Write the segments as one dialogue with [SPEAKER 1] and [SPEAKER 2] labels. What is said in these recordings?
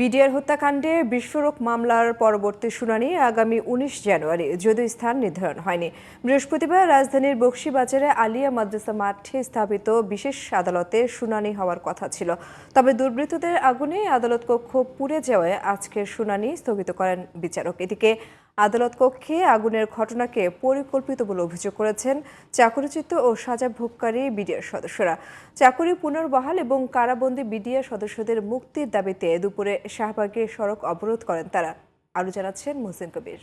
[SPEAKER 1] BDR হত্যাকাণ্ডে বিস্ফোরক মামলার পরবর্তী শুনানি আগামী উনিশ জানুয়ারি, যদিও স্থান নির্ধারণ হয়নি। বৃহস্পতিবার রাজধানীর বক্সিবাজারে আলিয়া মাদ্রাসা মাঠে স্থাপিত বিশেষ আদালতে শুনানি হওয়ার কথা ছিল। তবে দুর্বৃত্তদের আগুনে আদালত কক্ষ পুড়ে যাওয়ায় আজকের শুনানি স্থগিত করেন বিচারক। এদিকে আদালত কক্ষে আগুনের ঘটনাকে পরিকল্পিত বলে অভিযোগ করেছেন চাকরিচ্যুত ও সাজা ভোগকারী বিডিআর সদস্যরা। চাকরি পুনর্বহাল এবং কারাবন্দী বিডিআর সদস্যদের মুক্তির দাবিতে দুপুরে শাহবাগে সড়ক অবরোধ করেন তারা। আরও জানাচ্ছেন মোহসিন কবির।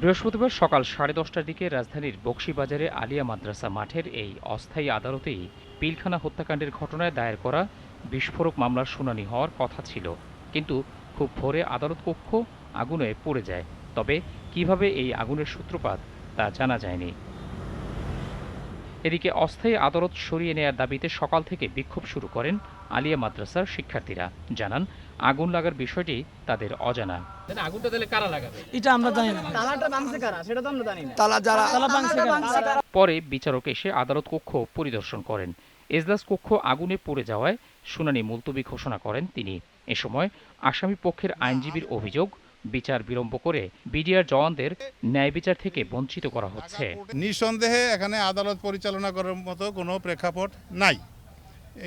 [SPEAKER 2] বৃহস্পতিবার সকাল সাড়ে দশটার দিকে রাজধানীর বক্সিবাজারে আলিয়া মাদ্রাসা মাঠের এই অস্থায়ী আদালতেই পিলখানা হত্যাকাণ্ডের ঘটনায় দায়ের করা বিস্ফোরক মামলার শুনানি হওয়ার কথা ছিল। কিন্তু খুব ভোরে আদালত কক্ষ আগুনে পড়ে যায়। তবে কীভাবে এই আগুনের সূত্রপাত তা জানা যায়নি। এদিকে অস্থায়ী আদালত সরিয়ে নেয়ার দাবিতে সকাল থেকে বিক্ষোভ শুরু করেন আলিয়া মাদ্রাসার শিক্ষার্থীরা। জানান আগুন লাগার বিষয়টি তাদের অজানা।
[SPEAKER 3] আগুনটা তাহলে কারা লাগাবে?
[SPEAKER 4] এটা আমরা জানি না।
[SPEAKER 5] তালাটা ভাঙছে কারা? সেটা তো আমরা জানি না।
[SPEAKER 4] তালা যারা তালা ভাঙছে কারা?
[SPEAKER 2] পরে বিচারক এসে আদালত কক্ষ পরিদর্শন করেন। এজলাস কক্ষ আগুনে পড়ে যাওয়ায় শুনানি মুলতবি ঘোষণা করেন তিনি। এ সময় আসামি পক্ষের আইনজীবীর অভিযোগ বিচার বিলম্ব করে বিডিআর জওয়ানদের ন্যায় বিচার থেকে বঞ্চিত করা হচ্ছে।
[SPEAKER 6] নিঃসন্দেহে এখানে আদালত পরিচালনা করার মতো কোনো প্রেক্ষাপট নাই।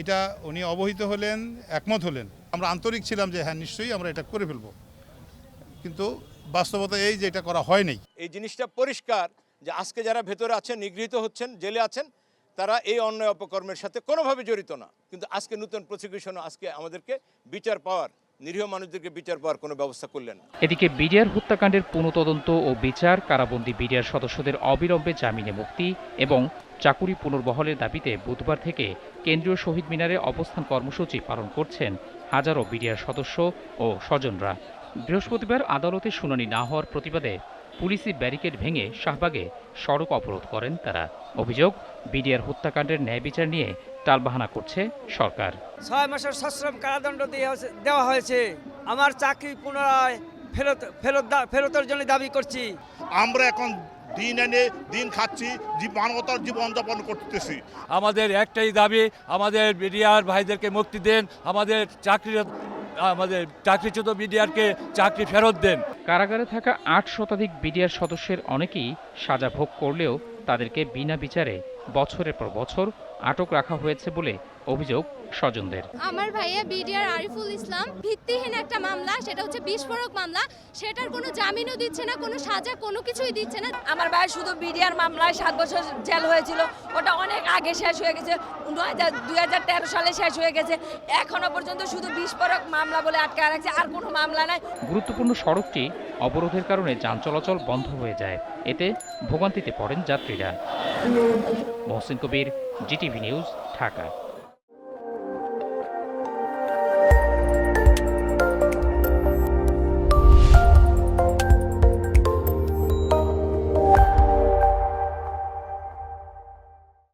[SPEAKER 6] এটা উনি অবহিত হলেন একমত হলেন। আমরা আন্তরিক ছিলাম যে হ্যাঁ নিশ্চয়ই আমরা এটা করে ফেলব। কিন্তু বাস্তবতা এই যে এটা করা হয়নি
[SPEAKER 7] এই জিনিসটা পরিষ্কার যে আজকে যারা ভেতরে আছেন নিগৃহীত হচ্ছেন জেলে আছেন তারা এই অন্যায় অপকর্মের সাথে কোনোভাবে জড়িত না। কিন্তু আজকে নতুন প্রসিকিউশন আজকে আমাদেরকে বিচার পাওয়ার, নিরীহ মানুষদেরকে বিচার পাওয়ার কোনো ব্যবস্থা করলেন
[SPEAKER 2] এদিকে বিডিআর হত্যাকাণ্ডের পুনঃতদন্ত ও বিচার, কারাবন্দী বিডিআর সদস্যদের অবিলম্বে জামিনে মুক্তি এবং চাকুরি পুনর্বহলের দাবিতে বুধবার থেকে কেন্দ্রীয় শহীদ মিনারে অবস্থান কর্মসূচি পালন করছেন হাজারো বিডিআর সদস্য ও স্বজনরা। বৃহস্পতিবার আদালতে শুনানি না হওয়ার প্রতিবাদে পুলিশি ব্যারিকেড ভেঙে শাহবাগে সড়ক অবরোধ করেন তারা। অভিযোগ বিডিআর হত্যাকাণ্ডের ন্যায় বিচার নিয়ে টালবাহানা করছে সরকার।
[SPEAKER 4] ছয় মাসের সশ্রম কারাদণ্ড দেওয়া হয়েছে। আমার চাকরি পুনরায় ফেরত ফেরত দা- ফেরতের জন্য দাবি করছি।
[SPEAKER 8] আমরা এখন দিন এনে দিন খাচ্ছি মানবতার জীবনযাপন করতেছি।
[SPEAKER 3] আমাদের একটাই দাবি আমাদের বিডিআর ভাইদেরকে মুক্তি দেন আমাদের চাকরি আমাদের চাকরিচ্যুত বিডিআরকে চাকরি ফেরত দেন।
[SPEAKER 2] কারাগারে থাকা আট শতাধিক বিডিআর সদস্যের অনেকেই সাজা ভোগ করলেও তাদেরকে বিনা বিচারে বছরের পর বছর আটক রাখা হয়েছে বলে অভিযোগ স্বজনদের।
[SPEAKER 9] আমার ভাইয়া বিডিআর আরিফুল ইসলাম ভিত্তিহীন একটা মামলা সেটা হচ্ছে বিস্ফোরক মামলা। সেটার কোনো জামিনও দিচ্ছে না কোনো সাজা কোনো কিছুই দিচ্ছে না।
[SPEAKER 10] আমার ভাই শুধু বিডিআর মামলায় সাত বছর জেল হয়েছিল। ওটা অনেক আগে শেষ হয়ে গেছে দুই হাজার তেরো সালে শেষ হয়ে গেছে। এখনও পর্যন্ত শুধু বিস্ফোরক মামলা বলে আটকে রাখছে আর কোনো মামলা নাই।
[SPEAKER 2] গুরুত্বপূর্ণ সড়কটি অবরোধের কারণে যান চলাচল বন্ধ হয়ে যায়। এতে ভোগান্তিতে পড়েন যাত্রীরা। Mohsin Kabir GTV news Dhaka